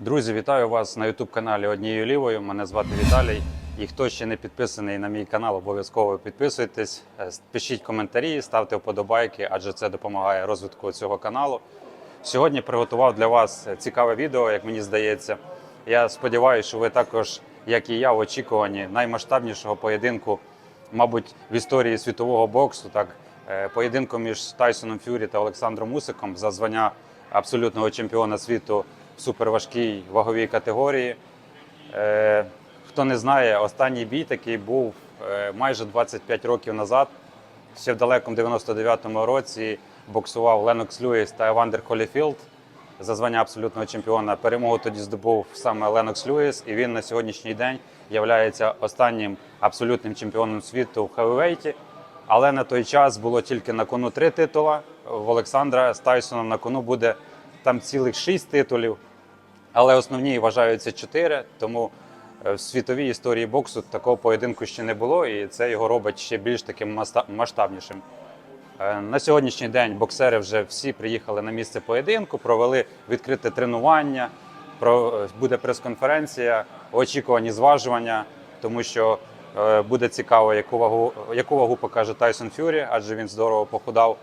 Друзі, вітаю вас на youtube каналі Однією лівою. Мене звати Віталій. І хто ще не підписаний на мій канал, обов'язково підписуйтесь, е, пишіть коментарі, ставте вподобайки, адже це допомагає розвитку цього каналу. Сьогодні приготував для вас цікаве відео, як мені здається. Я сподіваюся, що ви також, як і я, в очікуванні наймасштабнішого поєдинку, мабуть, в історії світового боксу, так е, поєдинку між Тайсоном Фюрі та Олександром Усиком за звання абсолютного чемпіона світу суперважкій ваговій категорії. Е, Хто не знає, останній бій такий був е, майже 25 років назад. Ще в далекому 99-му році боксував Ленокс Льюіс та Евандер Холіфілд за звання абсолютного чемпіона. Перемогу тоді здобув саме Ленокс Льюіс, і він на сьогоднішній день є останнім абсолютним чемпіоном світу в хевівейті. Але на той час було тільки на кону три титула. В Олександра з Тайсоном на кону буде там цілих шість титулів. Але основні вважаються чотири, тому е, в світовій історії боксу такого поєдинку ще не було, і це його робить ще більш таким масштабнішим. Е, На сьогоднішній день боксери вже всі приїхали на місце поєдинку, провели відкрите тренування. Про е, буде прес-конференція, очікувані зважування, тому що буде цікаво, яку вагу, яку вагу покаже Тайсон Фюрі, адже він здорово похудав.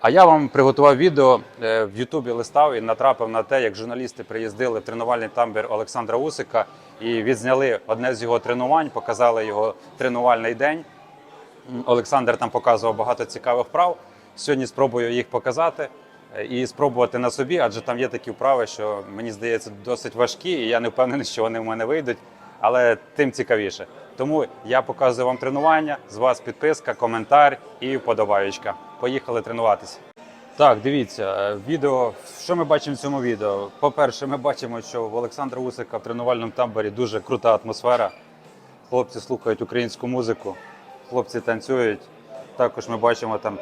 А я вам приготував відео е, в Ютубі листав і натрапив на те, як журналісти приїздили в тренувальний тамбір Олександра Усика і відзняли одне з його тренувань, показали його тренувальний день. Олександр там показував багато цікавих вправ. Сьогодні спробую їх показати е, і спробувати на собі, адже там є такі вправи, що мені здається досить важкі, і я не впевнений, що вони в мене вийдуть, але тим цікавіше. Тому я показую вам тренування. З вас підписка, коментар і вподобаючка. Поїхали тренуватися. Так, дивіться, е, відео. Що ми бачимо в цьому відео? По-перше, ми бачимо, що в Олександра Усика в тренувальному тамборі дуже крута атмосфера. Хлопці слухають українську музику, хлопці танцюють. Також ми бачимо там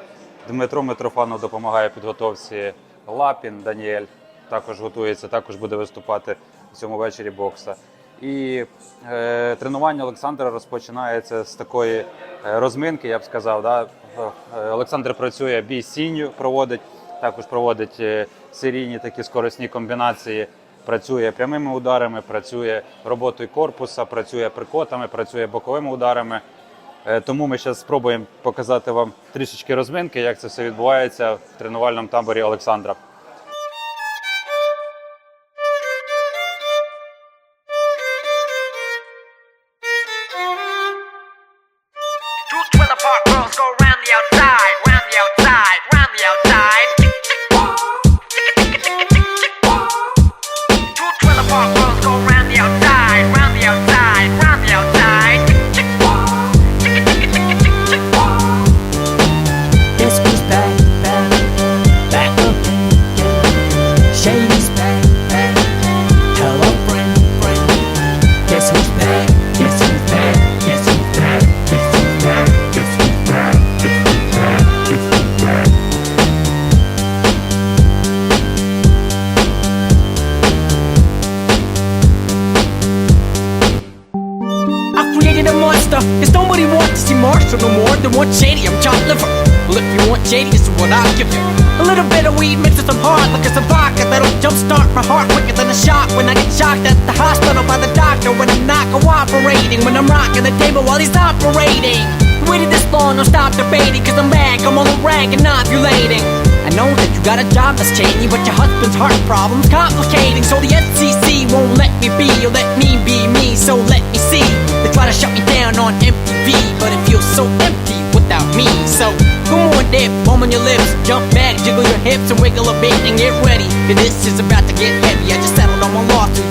Дмитро Митрофанов допомагає підготовці. Лапін Даніель також готується, також буде виступати в цьому вечорі бокса. І е, тренування Олександра розпочинається з такої е, розминки, я б сказав. Да? Е, Олександр працює бій сінню, проводить, також проводить е, серійні такі скорисні комбінації. Працює прямими ударами, працює роботою корпуса, працює прикотами, працює боковими ударами. Тому ми зараз спробуємо показати вам трішечки розминки, як це все відбувається в тренувальному таборі Олександра. Give you. A little bit of weed mixed with some hard liquor, some vodka that'll jumpstart my heart quicker than a shot when I get shocked at the hospital by the doctor when I'm not cooperating, when I'm rocking the table while he's operating. Waited this long, don't stop debating, cause I'm back, I'm on the rag and ovulating. I know that you got a job that's changing, but your husband's heart problem's complicating. So the FCC won't let me be, or let me be me, so let me see. They try to shut me down on MTV, but it feels so empty without me. So come on, dip, foam on your lips, jump back, jiggle your hips, and wiggle a bit and get ready. 'cause this is about to get heavy. I just settled on my lawsuit.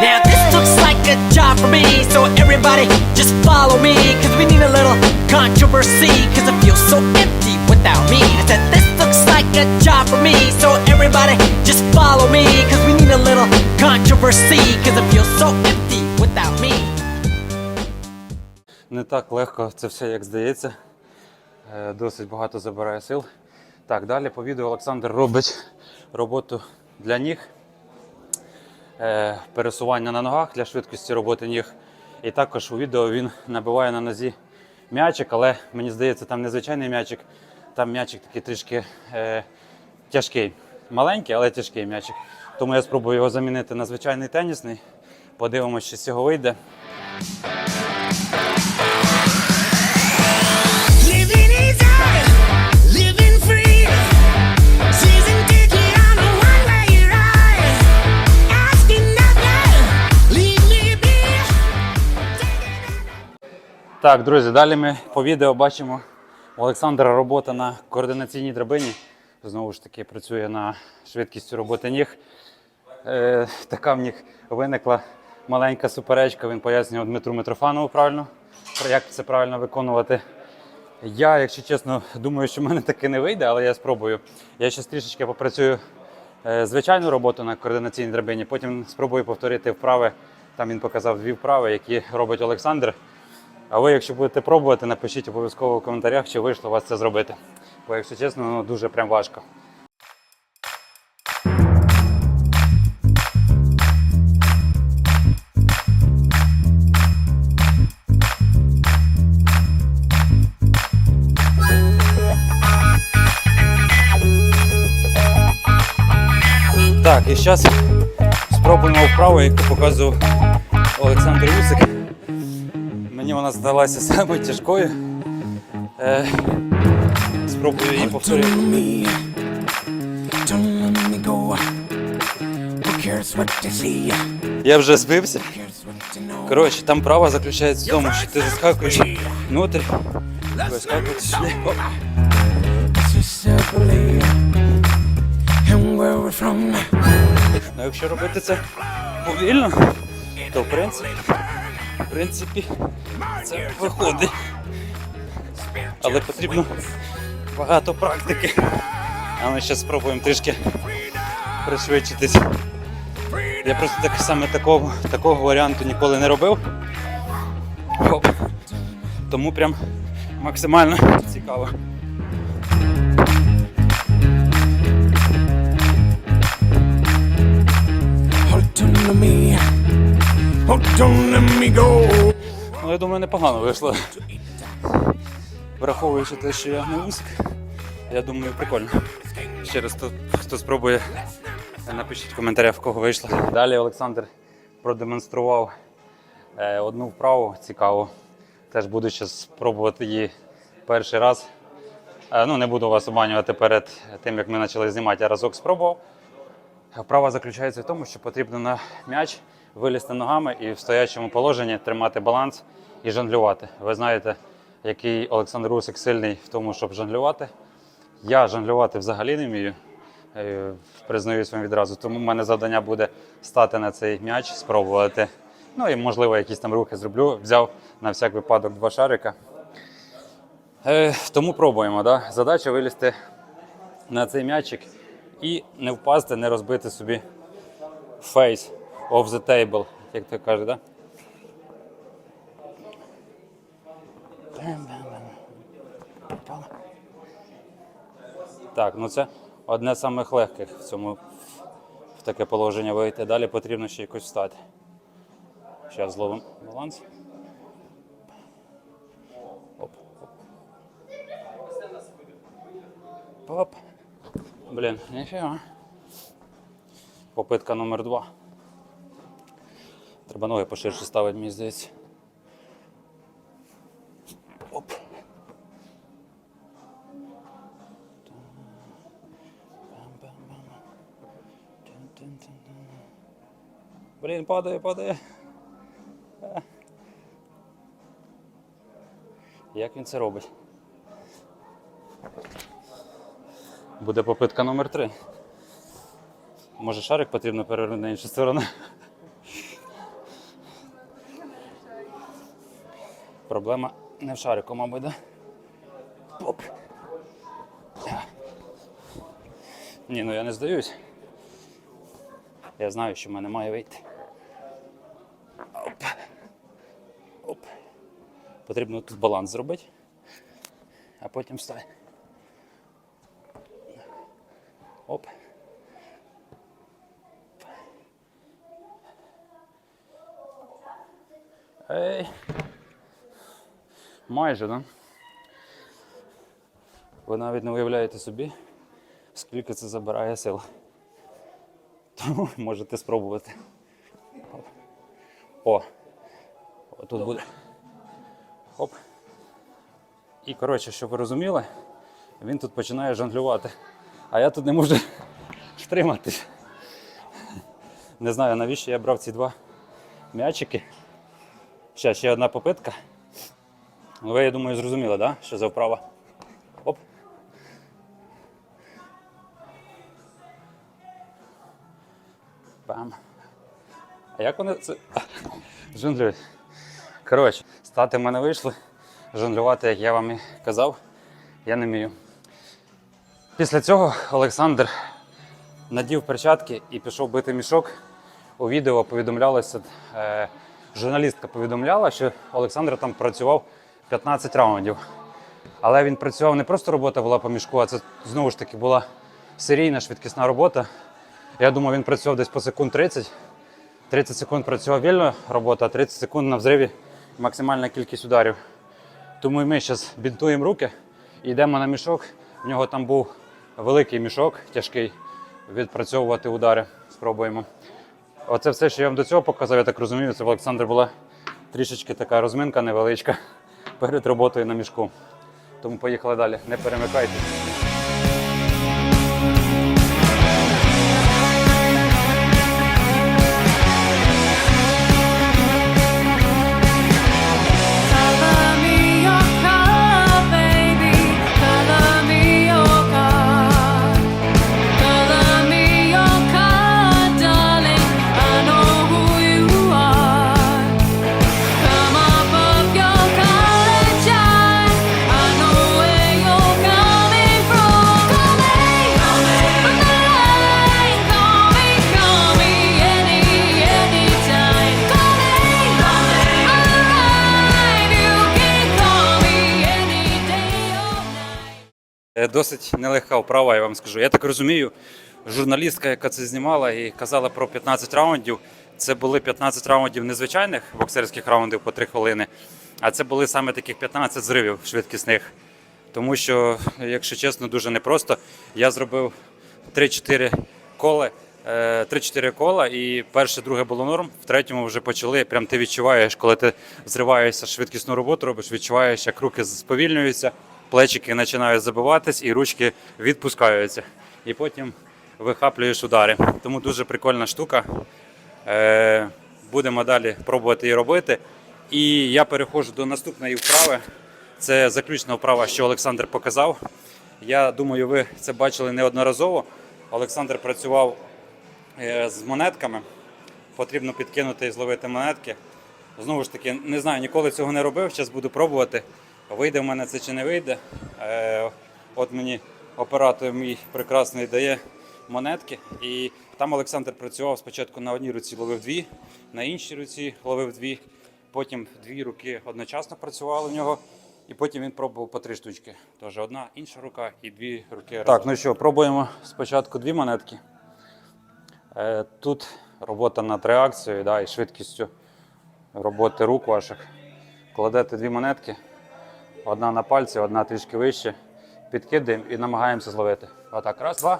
Now this looks like a job for me, so everybody just follow me, cause we need a little controversy, cause it feels so empty without me. I said this looks like a job for me, so everybody just follow me, cause we need a little controversy, cause it feels so empty without me. Не так легко це все, як здається. Е, Досить багато забирає сил. Так, далі по відео Олександр робить роботу для ніг, Е, пересування на ногах для швидкості роботи ніг. І також у відео він набиває на нозі м'ячик, але мені здається, там незвичайний м'ячик, там м'ячик такий трішки е, тяжкий. Маленький, але тяжкий м'ячик. Тому я спробую його замінити на звичайний тенісний. Подивимося, що з цього вийде. Так, друзі, далі ми по відео бачимо у Олександра робота на координаційній драбині. Знову ж таки, працює на швидкістю роботи ніг. Е, така в них виникла маленька суперечка. Він пояснював Дмитру Митрофанову правильно, як це правильно виконувати. Я, якщо чесно, думаю, що в мене таки не вийде, але я спробую. Я ще трішечки попрацюю е, звичайну роботу на координаційній драбині, потім спробую повторити вправи. Там він показав дві вправи, які робить Олександр. А ви, якщо будете пробувати, напишіть обов'язково в коментарях, чи вийшло у вас це зробити. Бо, якщо чесно, ну дуже прям важко. Так, і зараз спробуємо вправу, яку показував Олександр Усик. Мені вона здалася саме тяжкою. Е, спробую її повторити. Я вже збився. Коротше, там права заключається в тому, що ти заскакуєш from. Ну, якщо робити це повільно, то в принципі, в принципі це виходить. Але потрібно багато практики. А ми зараз спробуємо трішки пришвидшитись. Я просто так саме такого, такого варіанту ніколи не робив. Оп. Тому прям максимально цікаво. Ну, я думаю, непогано вийшло. Враховуючи те, що я не усик, я думаю, прикольно. Ще раз, хто, хто спробує, напишіть в коментарях, в кого вийшло. Далі Олександр продемонстрував е, одну вправу цікаву. Теж буду ще спробувати її перший раз. Е, ну, не буду вас обманювати перед тим, як ми почали знімати, я разок спробував. Вправа заключається в тому, що потрібно на м'яч вилізти ногами і в стоячому положенні тримати баланс і жонглювати. Ви знаєте, який Олександр Усик сильний в тому, щоб жонглювати. Я жонглювати взагалі не вмію, е, признаюсь вам відразу. Тому в мене завдання буде стати на цей м'яч, спробувати. Ну і можливо якісь там рухи зроблю. Взяв на всяк випадок два шарика. Е, тому пробуємо. Да? Задача вилізти на цей м'ячик і не впасти, не розбити собі face of the table, як то каже, да? Так, ну це одне з самих легких в цьому в таке положення вийти. Далі потрібно ще якось встати. Зараз зловимо баланс. Оп, оп. Оп. Блін, ніфіга. Попитка номер два. Треба ноги поширше ставити, мені здається. Оп. Блін, падає, падає. Як він це робить? Буде попитка номер три. Може шарик потрібно перевернути на іншу сторону. Проблема не в шарику, мабуть, да? Поп. Ні, ну я не здаюсь. Я знаю, що в мене має вийти. Оп. Оп. Потрібно тут баланс зробити, а потім встати. Майже, да? Ви навіть не уявляєте собі, скільки це забирає сил. Тому можете спробувати. О, тут буде. Хоп. І коротше, щоб ви розуміли, він тут починає жонглювати. А я тут не можу втриматись. Не знаю, навіщо я брав ці два м'ячики. Ще, ще одна попитка. Ну, ви, я думаю, зрозуміли, да? що за вправа. Оп. Бам. А як вони це жонглюють? Коротше, стати в мене вийшли. Жонглювати, як я вам і казав, я не вмію. Після цього Олександр надів перчатки і пішов бити мішок. У відео повідомлялося, е, журналістка повідомляла, що Олександр там працював 15 раундів. Але він працював не просто робота була по мішку, а це знову ж таки була серійна швидкісна робота. Я думаю, він працював десь по секунд 30. 30 секунд працював вільно робота, а 30 секунд на взриві максимальна кількість ударів. Тому ми зараз бінтуємо руки і йдемо на мішок. В нього там був великий мішок, тяжкий. Відпрацьовувати удари. Спробуємо. Оце все, що я вам до цього показав, я так розумію, це в Олександра була трішечки така розминка невеличка перед роботою на мішку. Тому поїхали далі. Не перемикайте. Досить нелегка вправа, я вам скажу. Я так розумію, журналістка, яка це знімала і казала про 15 раундів, це були 15 раундів незвичайних боксерських раундів по 3 хвилини, а це були саме таких 15 зривів швидкісних. Тому що, якщо чесно, дуже непросто. Я зробив 3-4 кола. е, 3-4 кола, і перше, друге було норм. В третьому вже почали. Прям ти відчуваєш, коли ти зриваєшся швидкісну роботу, робиш, відчуваєш, як руки сповільнюються, плечики починають забиватись і ручки відпускаються. І потім вихаплюєш удари. Тому дуже прикольна штука. Е, будемо далі пробувати її робити. І я переходжу до наступної вправи. Це заключна вправа, що Олександр показав. Я думаю, ви це бачили неодноразово. Олександр працював е, з монетками. Потрібно підкинути і зловити монетки. Знову ж таки, не знаю, ніколи цього не робив. Зараз буду пробувати. Вийде в мене це чи не вийде. Е, От мені оператор мій прекрасний дає монетки. І там Олександр працював спочатку на одній руці ловив дві, на іншій руці ловив дві. Потім дві руки одночасно працювали в нього. І потім він пробував по три штучки. Тож одна інша рука і дві руки. Так, ну що, пробуємо спочатку дві монетки. Е, Тут робота над реакцією да, і швидкістю роботи рук ваших. Кладете дві монетки, одна на пальці, одна трішки вище. Підкидаємо і намагаємося зловити. Отак, раз, два,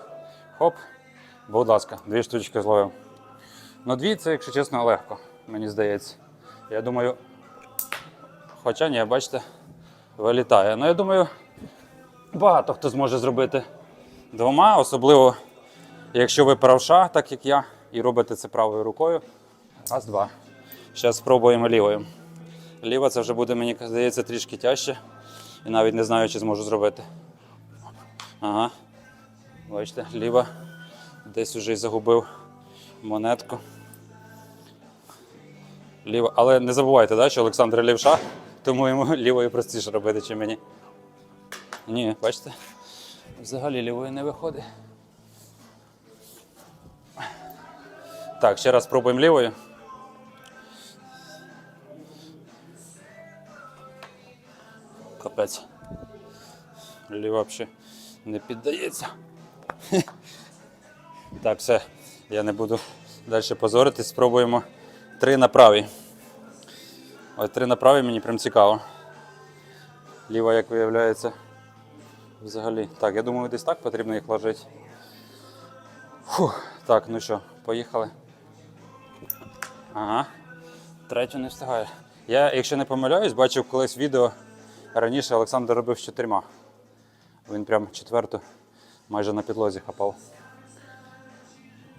хоп. Будь ласка, дві штучки зловив. Ну, дві це, якщо чесно, легко, мені здається. Я думаю, хоча ні, бачите, вилітає. Ну, я думаю, багато хто зможе зробити двома, особливо Якщо ви правша, так як я, і робите це правою рукою, раз, два. Зараз спробуємо лівою. Ліва це вже буде, мені здається, трішки тяжче. І навіть не знаю, чи зможу зробити. Ага. Бачите, ліва. Десь уже й загубив монетку. Ліва. Але не забувайте, да, що Олександр лівша, тому йому лівою простіше робити, чи мені. Ні, бачите? Взагалі лівою не виходить. Так, ще раз спробуємо лівою. Капець. Ліва взагалі не піддається. Так, все, я не буду далі позоритись. Спробуємо три на правій. Ось три на правій мені прям цікаво. Ліва, як виявляється, взагалі. Так, я думаю, десь так потрібно їх ложити. Фух, так, ну що, поїхали. Ага. Третю не встигаю. Я, якщо не помиляюсь, бачив колись відео раніше Олександр робив з чотирма. Він прям четверту майже на підлозі хапав.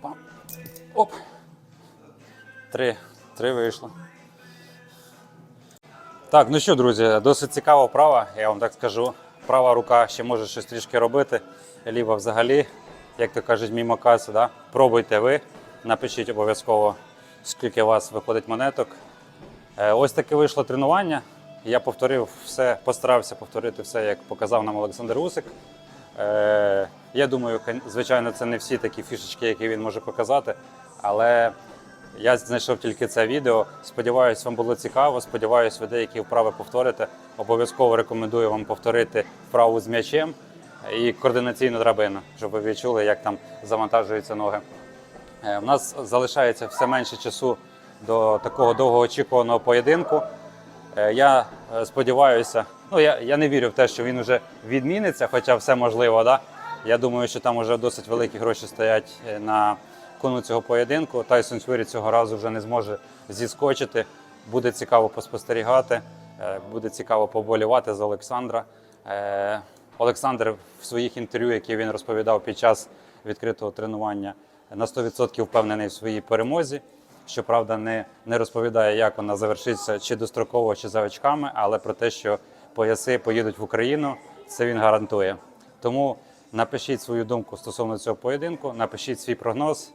Пам. Оп. Три. Три вийшло. Так, ну що, друзі, досить цікава вправа, я вам так скажу. Права рука ще може щось трішки робити, ліва взагалі, як то кажуть, мімо каси, да? пробуйте ви, напишіть обов'язково, скільки у вас виходить монеток. Е, Ось таке вийшло тренування. Я повторив все, постарався повторити все, як показав нам Олександр Усик. Е, я думаю, звичайно, це не всі такі фішечки, які він може показати, але я знайшов тільки це відео. Сподіваюсь, вам було цікаво. Сподіваюсь, ви деякі вправи повторите. Обов'язково рекомендую вам повторити вправу з м'ячем і координаційну драбину, щоб ви відчули, як там завантажуються ноги. Е, У нас залишається все менше часу до такого довгоочікуваного поєдинку. Е, Я е, сподіваюся, ну я, я не вірю в те, що він вже відміниться, хоча все можливо. Да? Я думаю, що там вже досить великі гроші стоять е, на кону цього поєдинку. Тайсон Фюрі цього разу вже не зможе зіскочити. Буде цікаво поспостерігати, буде цікаво поболівати за Олександра. Олександр в своїх інтерв'ю, які він розповідав під час відкритого тренування, на 100% впевнений в своїй перемозі. Щоправда, не, не розповідає, як вона завершиться чи достроково, чи за очками, але про те, що пояси поїдуть в Україну, це він гарантує. Тому напишіть свою думку стосовно цього поєдинку, напишіть свій прогноз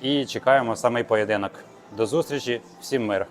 і чекаємо самий поєдинок. До зустрічі, всім мир!